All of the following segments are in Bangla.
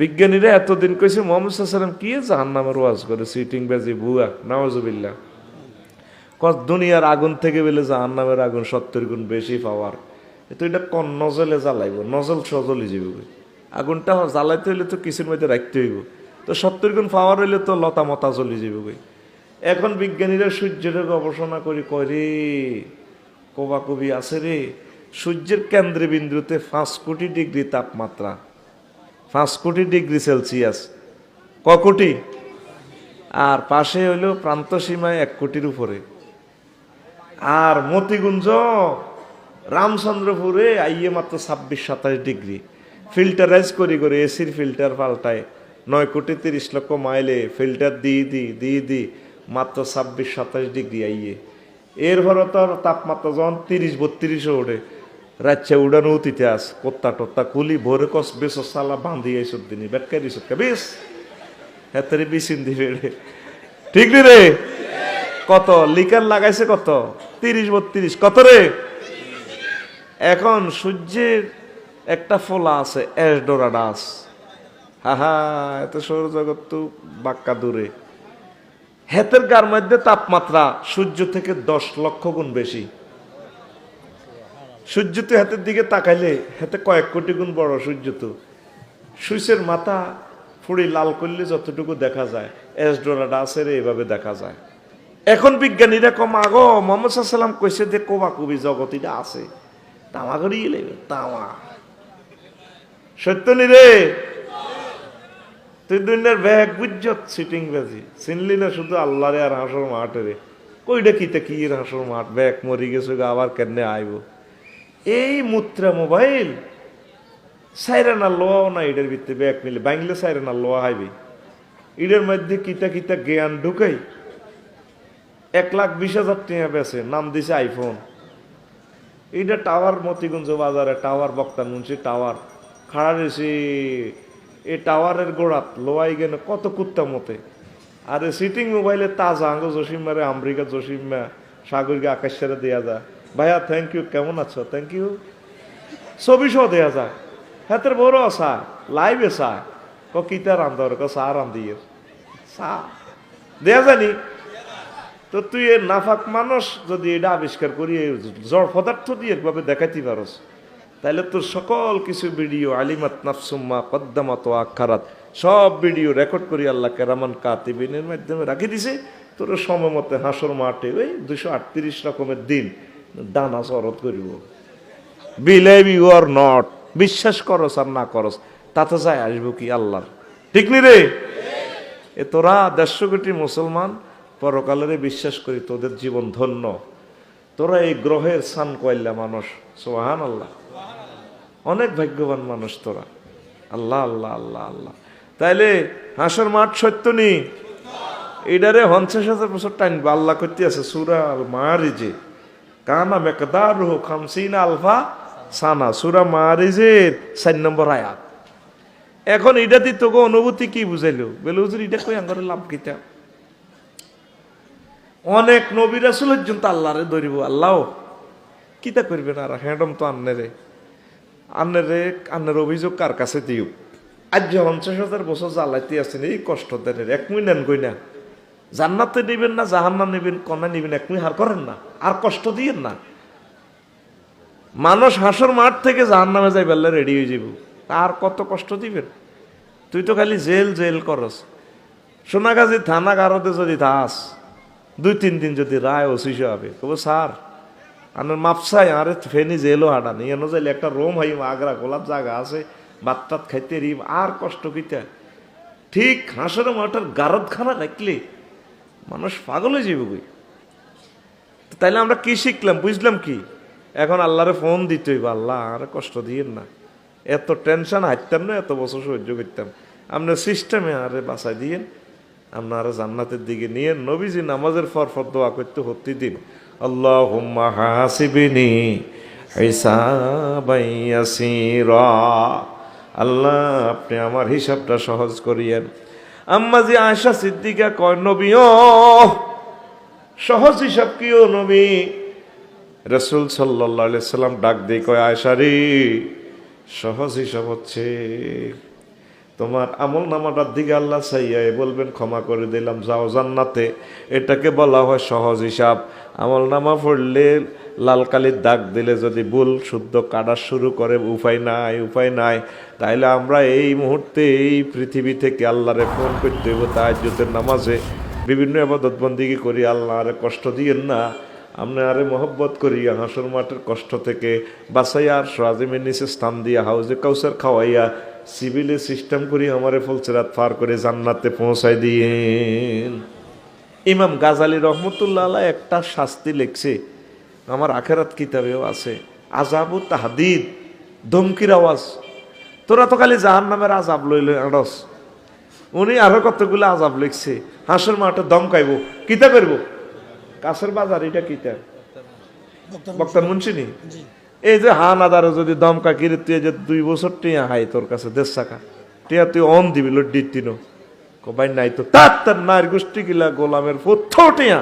বিজ্ঞানীরা এতদিন কইছে, মোহাম্মদ সাল্লাম কি জাহান নামের ওয়াজ করে সিটিং বাজি বুয়া নওয়াজুবিল্লাহ কত দুনিয়ার আগুন থেকে বেলে জাহান নামের আগুন সত্তর গুণ বেশি পাওয়ার। তো এটা কন নজলে জ্বালাইব? নজল সজলি যাবে আগুনটা জ্বালাইতে হইলে তো কিছুর মধ্যে রাখতে হইব? তো সত্তর গুণ পাওয়ার হইলে তো লতা মতা জ্বলি যাবে এখন বিজ্ঞানীরা সূর্যের গবেষণা করি করে কবা কবি আছে রে, সূর্যের কেন্দ্রে বিন্দুতে পাঁচ কোটি ডিগ্রি তাপমাত্রা। পাঁচ কোটি ডিগ্রি সেলসিয়াস। ক কোটি? আর পাশে হইল প্রান্ত সীমায় এক কোটির উপরে। আর মতিগুঞ্জ, রামচন্দ্রপুরে আইয়ে মাত্র ছাব্বিশ সাতাশ ডিগ্রি। ফিল্টারাইজ করি করে এসির ফিল্টার পাল্টায়। নয় কোটি তিরিশ লক্ষ মাইলে ফিল্টার দিয়ে দি দিয়ে দি, মাত্র ছাব্বিশ সাতাশ ডিগ্রি আইয়ে। এর তোর তাপমাত্রা যখন তিরিশ, বত্রিশে ওঠে। রাচ্চা উড়ানো অতীতে আস, কোত্তা টোত্তা কুলি, ভোরে কস, বেশ সালা বান্ধি এইসব দিনই বেটকারি সবকা বেশ। হেতারে বিছিন দিবে রে ঠিক নি রে? কত? লিকার লাগাইছে কত? তিরিশ বত্রিশ। কত রে? এখন সূর্যের একটা ফোলা আছে অ্যাসডোরাডাস হা হা, এত সৌরজগৎ তো বাক্কা দূরে। হেতের গার মধ্যে তাপমাত্রা সূর্য থেকে দশ লক্ষ গুণ বেশি। সূর্য তো হাতের দিকে তাকাইলে হাতে কয়েক কোটি গুণ বড় সূর্য তো। মাথা ফুড়ি লাল করলে যতটুকু দেখা যায়, এস ডোরাটা আছে রে, এভাবে দেখা যায়। এখন বিজ্ঞানীরা কম, আগ, মোহাম্মদ সাল্লাম কইছে যে কোবা কবি জগৎ এটা আছে। তামা লেবে তামা। সত্য নি রে? তুই দুনিয়ার ব্যাগ বুঝছত সিটিং বাজি চিনলি না শুধু আল্লাহরে আর হাসর মাঠে রে? কইটা কিতে কি হাসর মাঠ? ব্যাগ মরি গেছে আবার কেনে আইব? এই মুত্রা মোবাইল, সাইরানা লোয়াও না এটার ভিতরে ব্যাগ নিলে, বাংলে সাইরানা লোয়া হাইবি। এটার মধ্যে কিতা কিতা জ্ঞান ঢুকাই, এক লাখ বিশ হাজার টাকা বেছে, নাম দিছে আইফোন। এইটা টাওয়ার, মতিগঞ্জ বাজারে টাওয়ার, বক্তা মুন্সি টাওয়ার, খাড়া রয়েছে এই টাওয়ারের গোড়াত লোয়াই গেলে কত কুত্তা মতে। আর সিটিং মোবাইলে তাজা আঙ্গ জসিমারে আমেরিকা জসিমা সাগরকে আকাশ ছেড়ে দেওয়া যায় ভাইয়া থ্যাংক ইউ কেমন আছো? থ্যাংক ইউ ছবি সহ দেওয়া যায় হাতের বড় আসা লাইভে সা ক, কিতা রান্ধর ক, চা রান্ধিয়ে চা। দেয়া জানি তো তুই এ নাফাক মানুষ, যদি এটা আবিষ্কার করি জড় পদার্থ দিয়ে একভাবে দেখাইতে পারস। তাহলে তোর সকল কিছু ভিডিও আলিমাত নাফসুম্মা, কদ্দামাত আখারাত, সব ভিডিও রেকর্ড করি আল্লাহ কেরামান কাতিবিনের মাধ্যমে রাখি দিছে। তোর সময় মতে হাসর মাঠে, ওই দুশো আটত্রিশ রকমের দিন ডানা শরৎ করিব। বিলেভ ইউ আর নট বিশ্বাস করস আর না করস, তাতে যায় আসব কি আল্লাহর। ঠিক নি রে? এ তোরা দেড়শো কোটি মুসলমান পরকালেরে বিশ্বাস করি তোদের জীবন ধন্য। তোরা এই গ্রহের সান কয়লা মানুষ সোহান আল্লাহ অনেক ভাগ্যবান মানুষ তোরা। আল্লাহ আল্লাহ আল্লাহ আল্লাহ। তাইলে হাসর মাঠ সত্য নি? এটারে পঞ্চাশ হাজার বছর টাইনবে আল্লাহ করতে আছে, সুরা আল মারিজে কানা মেকদার রুহ খামসিন আলফা সানা সুরা মারিজের চার নম্বর আয়াত এখন এটা দিয়ে তোকে অনুভূতি কি বুঝাইলো? বলে, হুজুর, এটা কই আঙ্গরে লাভ কিতা অনেক নবী রাসুলের জন্য আল্লাহরে ধরিব, আল্লাহ কিতা করবেন আর? হ্যাডম তো আন্নেরে আন্নেরে আন্নের অভিযোগ কার কাছে দিও আজ পঞ্চাশ হাজার বছর জ্বালাইতে আছেন, এই কষ্ট দেন এক মিনিট কই না জান্নাতে নেবেন না জাহান্না নেবেন কনা নেবেন, এক হার করেন না, আর কষ্ট দিয়েন না। মানুষ হাসর মাঠ থেকে জাহান্নামে যাই বেলা রেডি হয়ে যাব আর কত কষ্ট দিবেন? তুই তো খালি জেল জেল করস। সোনাগাজী থানা গারদে যদি থাস দুই তিন দিন যদি রায় ওসিস হবে তবু স্যার আমার মাপসাই আরে ফেনি জেলও হাঁটা নিয়ে এনো যাইলে একটা রোম হাই আগ্রা গোলাপ জায়গা আছে বাত্তাত খাইতে রিম, আর কষ্ট কিতা ঠিক হাঁসের মাঠের গারদ খানা রাখলে মানুষ পাগল হয়ে যাবে কই? তাইলে আমরা কি শিখলাম? বুঝলাম কি? এখন আল্লাহরে ফোন দিতে হইব, আল্লাহ আর কষ্ট দিয়েন না। এত টেনশন হাঁটতাম না, এত বছর সহ্য করতাম। আপনার সিস্টেমে আরে বাসায় দিয়েন, আপনারা জান্নাতের দিকে নিয়ে নবীজি নামাজের ফর ফর দোয়া করতে হতে দিন। আল্লাহ হুম্মা হাসিবিনি আল্লাহ, আপনি আমার হিসাবটা সহজ করিয়েন। আম্মা যে আয়সা সিদ্দিকা কয়, নবীও, সহজ হিসাব কিও নবী? রসুল সাল্লাহ সাল্লাম ডাক দিয়ে কয় আয়সারি সহজ হিসাব হচ্ছে। তোমার আমল নামাটার দিকে আল্লাহ চাইয়াই বলবেন, ক্ষমা করে দিলাম, যাও জান্নাতে। এটাকে বলা হয় সহজ হিসাব। আমল নামা পড়লে লাল কালির দাগ দিলে যদি ভুল শুদ্ধ কাটা শুরু করে, উপায় নাই উপায় নাই, তাইলে আমরা এই মুহূর্তে এই পৃথিবী থেকে আল্লাহরে ফোন করতে হইব তাহাজ্জুদের নামাজে। বিভিন্ন আবাদত বন্দিগি করি আল্লাহ আরে কষ্ট দিয়েন না। আমরা আরে মহব্বত করি, হাসর মাঠের কষ্ট থেকে বাসাইয়া আর সোয়াজিমের নিচে স্থান দিয়া হাউজে কাউসার খাওয়াইয়া সিভিলে সিস্টেম করি আমারে ফুলচেরাত পার করে জান্নাতে পৌঁছাই দিয়েন। ইমাম গাজালি রহমতুল্লাহ একটা শাস্তি লিখছে আমার আখেরাত কিতাবেও আছে আজাবু তাহাদিদ ধমকির আওয়াজ। তোরা তো খালি জাহান নামের আজাব লইল আড়স উনি আরও কতগুলো আজাব লিখছে হাঁসের মাঠে দম খাইব কিতা করব কাছের বাজার এটা কিতা বক্তার মুন্সিনি? এই যে হান আদারে যদি দমকা কিরে, তুই যে দুই বছর টিয়া হাই তোর কাছে দেড় টাকা টিয়া, তুই অন দিবি লড্ডির তিনো কবাই নাই তো, তার তার নায়ের গোষ্ঠী গিলা গোলামের পথ্য টিয়া।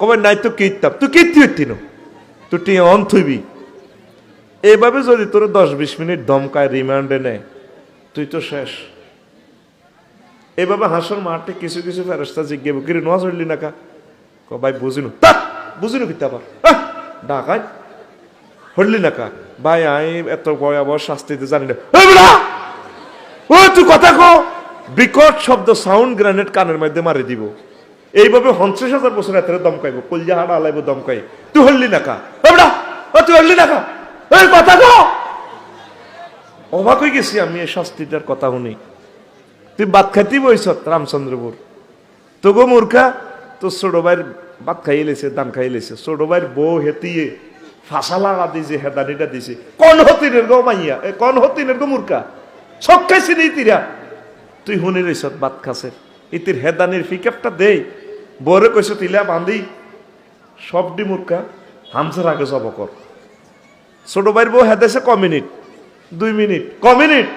কবাই নাই তো কিতাব তুই কীর্তি হইতিনো তুই টিয়া অন থইবি। এইভাবে যদি তোর দশ বিশ মিনিট দমকায় রিমান্ডে নেয় তুই তো শেষ। এভাবে হাসর মাঠে কিছু কিছু ফেরস্তা জিজ্ঞেব কিরে, নোয়া চড়লি না কা? ভাই, বুঝিনু তা বুঝিনু কিতা আবার। ডাকাই হরলি না কা ভাই, আমি এত ভয়াবহ শাস্তিতে জানি না! ওই তুই কথা কো। বিকট শব্দ সাউন্ড গ্রেনেড কানের মধ্যে মারি দিব। এইভাবে পঞ্চাশ হাজার বছর এত দমকাইব, কলজা হাড়া আলাইব দমকাই। তুই হরলি না ও, তুই হরলি না কা কথা কো। অবাক হয়ে গেছি আমি, এই শাস্তিটার কথা শুনি। তুই বাদ খাইতে বইস রামচন্দ্রপুর? তো গো মূর্খা, তোর ছোট ভাইয়ের ভাত খাইয়ে লেছে, দান খাইয়ে লেছে। ছোট ভাইয়ের বউ হেতিয়ে ফাঁসা লাগা দিছে হেদানিটা দিছে। কন হতিনের গো এ, কন হতিনের গো সব খাইছি নি তিরা তুই শুনি রইস ভাত খাসে ইতির হেদানির পিকআপটা দেই। বরে কইস তিলা বান্ধি সব ডি মূর্খা হামসার আগে জব কর। ছোট ভাইয়ের বউ হেদেছে ক মিনিট? দুই মিনিট। ক মিনিট?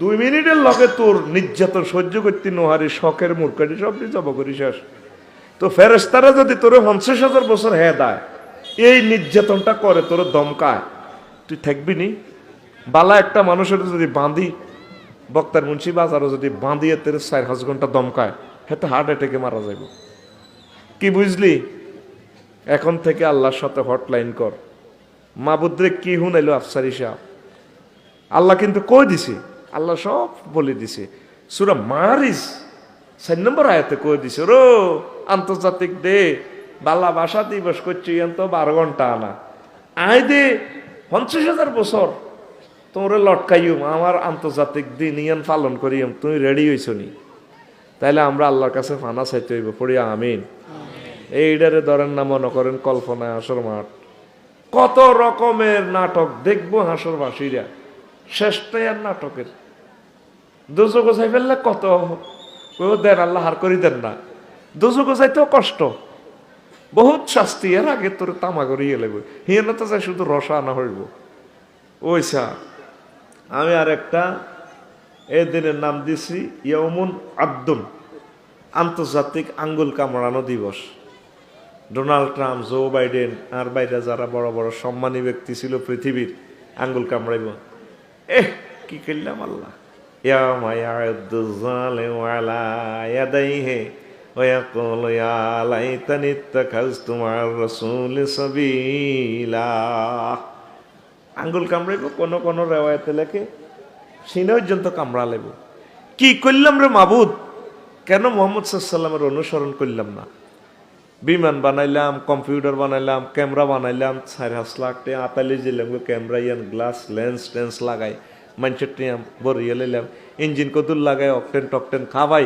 দুই মিনিটের লগে তোর নির্যাতন সহ্য করতে নোহারি শখের মূর্খাটি সব জব করি শেষ। তো ফেরেস্তারা যদি তোর পঞ্চাশ হাজার বছর হ্যাঁ দেয় এই নির্যাতনটা করে, তোর দমকায়। তুই থাকবি নি? বালা একটা মানুষের যদি বাঁধি, বক্তার মুন্সি বাজারও যদি বাঁধিয়ে তোর চার পাঁচ ঘণ্টা দমকায় হ্যাঁ হার্ট অ্যাটাকে মারা যাইব। কি বুঝলি? এখন থেকে আল্লাহর সাথে হটলাইন কর। মাবুদ্রে কি হুনাইলো আফসারি সাহেব? আল্লাহ কিন্তু কই দিছে? আল্লাহ সব বলে দিছে। সুরা মারিস, চার নম্বর আয়াতে কই দিছে? রো, আন্তর্জাতিক দে। বালা ভাষা দিবস করছি তো বারো ঘণ্টা আনা। আয় দে পঞ্চাশ হাজার বছর। তোমরা লটকাইম আমার আন্তর্জাতিক দিন ইয়ান পালন করিম তুমি রেডি হইছ নি? তাইলে আমরা আল্লাহর কাছে ফানা চাইতে হইব পড়িয়া আমিন। এইটারে ধরেন না মনে করেন কল্পনায় আসর মাঠ। কত রকমের নাটক দেখব হাসরবাসীরা শেষটাই আর নাটকের। দুজো গোছাই ফেললে কত? দেন আল্লাহ হার করি দেন না। দুজো গোছাইতেও কষ্ট। বহুত শাস্তি, এর আগে তোর তামা করিয়ে ইয়ে লাগবে হিয়ানা তো চাই শুধু রসা আনা হইব। ওইসা আমি আর একটা এদিনের দিনের নাম দিছি ইয়মুন আব্দুল আন্তর্জাতিক আঙ্গুল কামড়ানো দিবস। ডোনাল্ড ট্রাম্প, জো বাইডেন আর বাইরে যারা বড় বড় সম্মানী ব্যক্তি ছিল পৃথিবীর, আঙ্গুল কামড়াইব। এহ, কি করলাম আল্লাহ? ইয়া মায়া আলা ইয়াদাই হে ويقول يا ليتني اتخذت مع الرسول سبيلا আঙ্গুল কামড়াইব কোন কোন রেওয়ায়তে লেখে সিনে পর্যন্ত কামড়া লেব কি করলাম রে মাবুদ কেন মোহাম্মদ সাল্লামের অনুসরণ করলাম না বিমান বানাইলাম কম্পিউটার বানাইলাম ক্যামেরা বানাইলাম চার হাঁস লাখ টাকা আতালি দিলাম ক্যামেরা ইয়ান গ্লাস লেন্স টেন্স লাগাই মানুষের টিয়াম বরিয়ে লাইলাম ইঞ্জিন কদুর লাগাই অকটেন টকটেন খাবাই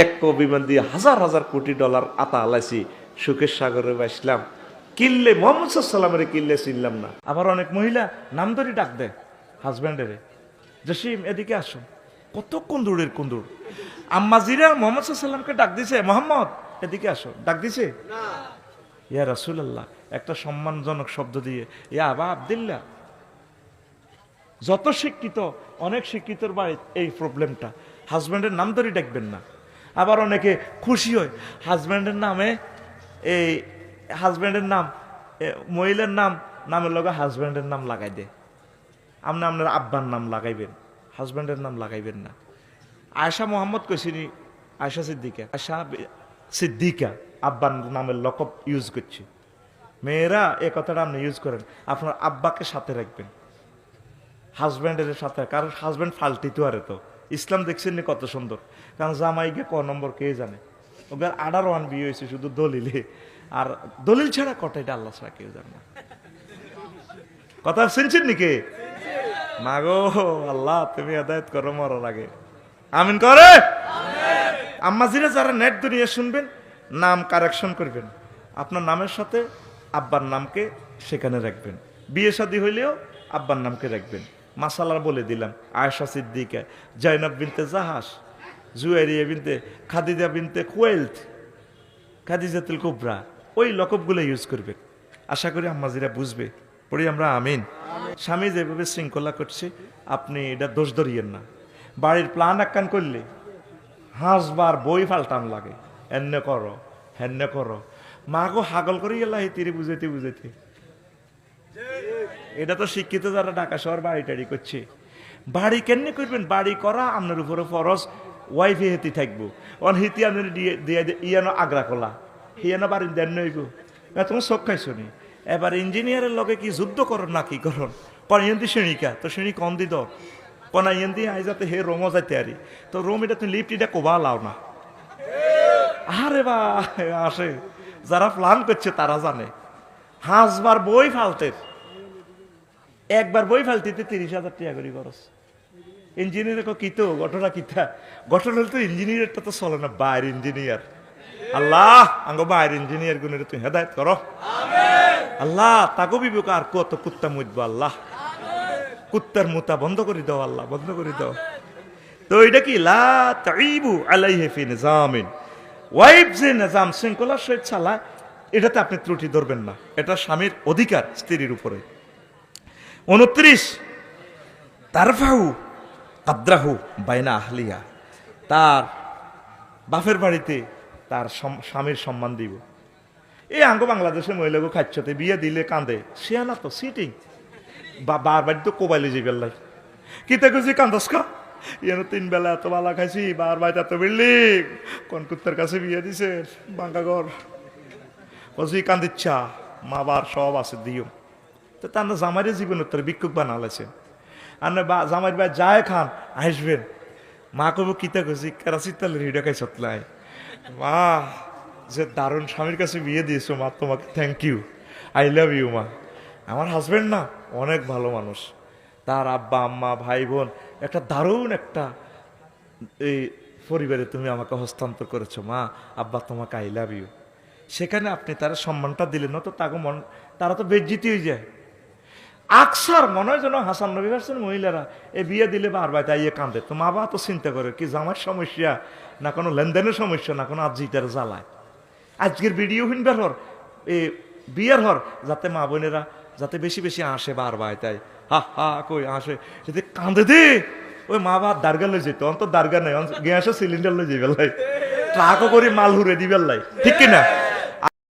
এক কো বিমান দিয়ে হাজার হাজার কোটি ডলার আতা আলাইছি সুখের সাগরে বাসলাম। কিনলে মোহাম্মদ সাল্লামের কিনলে চিনলাম না। আবার অনেক মহিলা নাম ধরে ডাক দেয় হাজব্যান্ডেরে জসিম এদিকে আসো। কত কুন্দুরের কুন্দুর। আম্মাজিরা মোহাম্মদ সাল্লামকে ডাক দিছে মোহাম্মদ এদিকে আসো। ডাক দিছে। ইয়া রাসুলাল্লাহ একটা সম্মানজনক শব্দ দিয়ে ইয়া আবা আবদুল্লাহ। যত শিক্ষিত অনেক শিক্ষিতর বাড়ি এই প্রবলেমটা হাজব্যান্ডের নাম ধরে ডাকবেন না। আবার অনেকে খুশি হয়। হাজব্যান্ডের নামে এই হাজব্যান্ডের নাম মহিলার নাম, নামের লগে হাজব্যান্ডের নাম লাগাই দে আপনি আপনার আব্বার নাম লাগাইবেন হাজব্যান্ডের নাম লাগাইবেন না। আয়সা মোহাম্মদ কইছিনি আয়সা সিদ্দিকা। আয়সা সিদ্দিকা আব্বার নামের লকব ইউজ করছে। মেয়েরা এ কথাটা আপনি ইউজ করেন, আপনার আব্বাকে সাথে রাখবেন। হাজব্যান্ডের সাথে, কারণ হাজব্যান্ড ফাল্টিতে আরে তো। ইসলাম দেখছেন কত সুন্দর। কারণ জামাইকে ক নম্বর কে জানে? ওদের আডার ওয়ান বিয়ে হয়েছে শুধু দলিলে। আর দলিল ছাড়া কটা এটা আল্লাহ ছাড়া কেউ জানে না। কথা শুনছেন নাকি? মাগো, আল্লাহ, তুমি আদায়ত করো মরার আগে। আমিন করে? আম্মাজিরা যারা নেট দুনিয়া শুনবেন, নাম কারেকশন করবেন। আপনার নামের সাথে আব্বার নামকে সেখানে রাখবেন। বিয়ে শাদী হইলেও আব্বার নামকে রাখবেন। মাসালার বলে দিলাম আয়েশা সিদ্দিকা জয়নব বিনতে জাহাস জুয়েরিয়া বিনতে খাদিজা বিনতে কুয়েলথ খাদিজাতুল কুবরা ওই লকবগুলো ইউজ করবে। আশা করি আম্মাজিরা বুঝবে। পড়ি আমরা আমিন। স্বামী যেভাবে শৃঙ্খলা করছে আপনি এটা দোষ ধরিয়েন না। বাড়ির প্ল্যান আক্কান করলে হাঁসবার বই ফালটান লাগে। এন্নে করো হেন্নে করো। মা গো হাগল করি গেলা হে তীরে বুঝাইতে বুঝাইতে। এটা তো শিক্ষিত যারা ঢাকা শহর বাড়ি টাড়ি করছে। বাড়ি কেমনে করবেন? বাড়ি করা, আপনার উপরে ফরজ, ওয়াইফে হেতি থাকব। অন হিতি আপনার দিয়ে ইয়ানো আগ্রা কলা। হিয়ানো বাড়ি দেন নইব। না, তোমার চোখ খাইছো নি? এবার ইঞ্জিনিয়ারের লগে কি যুদ্ধ করন না কি করন পর ইয়েন্দি শ্রেণীকা তো শ্রেণি কম দি দাও পনা ইয়েন্দি আই যাতে হে রোমও যাইতে আরি। তো রোম এটা তুমি লিফট এটা কোবা লাও না। আরে বা, আসে। যারা প্ল্যান করছে তারা জানে। হাঁসবার বই ফালতের। একবার বই ফালতিতে তিরিশ হাজার টাকা করে খরচ। ইঞ্জিনিয়ার কিতো ঘটনা কিতা ঘটনা তো ইঞ্জিনিয়ারটা তো চলে না, বাইর ইঞ্জিনিয়ার আল্লাহ, আঙ্গ বাইর ইঞ্জিনিয়ার গুণের তুই হেদায়ত করো। আল্লাহ তাকো বিবেক আর কত কুত্তা মুদবো আল্লাহ। কুত্তার মুতা বন্ধ করে দাও, আল্লাহ, বন্ধ করে দাও। তো এটা কি? লা তাইবু আলাইহি ফি নিজামিন। ওয়াইফ যে নিজাম শৃঙ্খলার সহিত চালায়, এটাতে আপনি ত্রুটি ধরবেন না। এটা স্বামীর অধিকার, স্ত্রীর উপরে। উনত্রিশ তারফাহু কাদ্রাহু বাইনা আহলিয়া তার বাপের বাড়িতে তার স্বামীর সম্মান দিব। এই আঙ্গ বাংলাদেশে মহিলাকে খাচ্ছতে বিয়ে দিলে, কান্দে। সে তো সিটিং বা বারবার তো কোবাইলে যে বেল্লাই কিতে খুশি কান্দস কা? তিন বেলা এত বালা খাইছি বার বাইতে এত বিল্ডিং কোন কুত্তার কাছে বিয়ে দিছে? বাঙ্গা ঘর কজি কান্দিচ্ছা। মা বার সব আছে দিও তো তার না জামাইরে জীবন উত্তর, ভিক্ষুক বানালেছে আর না বা জামাইর বা যায় খান, আসবেন। মা কব কিতা খুশি কেরাসির তালে খাই সতলাই মা, যে দারুণ স্বামীর কাছে বিয়ে দিয়েছ, মা, তোমাকে thank you I love you মা। আমার হাজবেন্ড না, অনেক ভালো মানুষ। তার আব্বা, আম্মা, ভাই, বোন, একটা দারুণ একটা এই পরিবারে তুমি আমাকে হস্তান্তর করেছ, মা। আব্বা, তোমাকে আই লাভ ইউ সেখানে আপনি তারা সম্মানটা দিলেন না তো তাকে মন তারা তো বেজ্জিতি হয়ে যায়। আকসার মনে হয় যেন হাসান নবী ভার্সেন মহিলারা, এ বিয়ে দিলে বারবার তাই কাঁদে তো মা বাবা তো চিন্তা করে কি জামার সমস্যা, না কোনো লেনদেনের সমস্যা, না কোনো আজিটার জ্বালায়। আজকের ভিডিও হিনবার হর, এ বিয়ের হর, যাতে মা বোনেরা যাতে বেশি বেশি আসে বারবার তাই। হা হা, কই আসে। যদি কাঁদে দে, ওই মা বাবা দার্গা লই যেত অন্ত দার্গা নাই গ্যাসও সিলিন্ডার লই। যাবে ট্রাকও করে মাল হুরে দিবে লাই। ঠিক কিনা?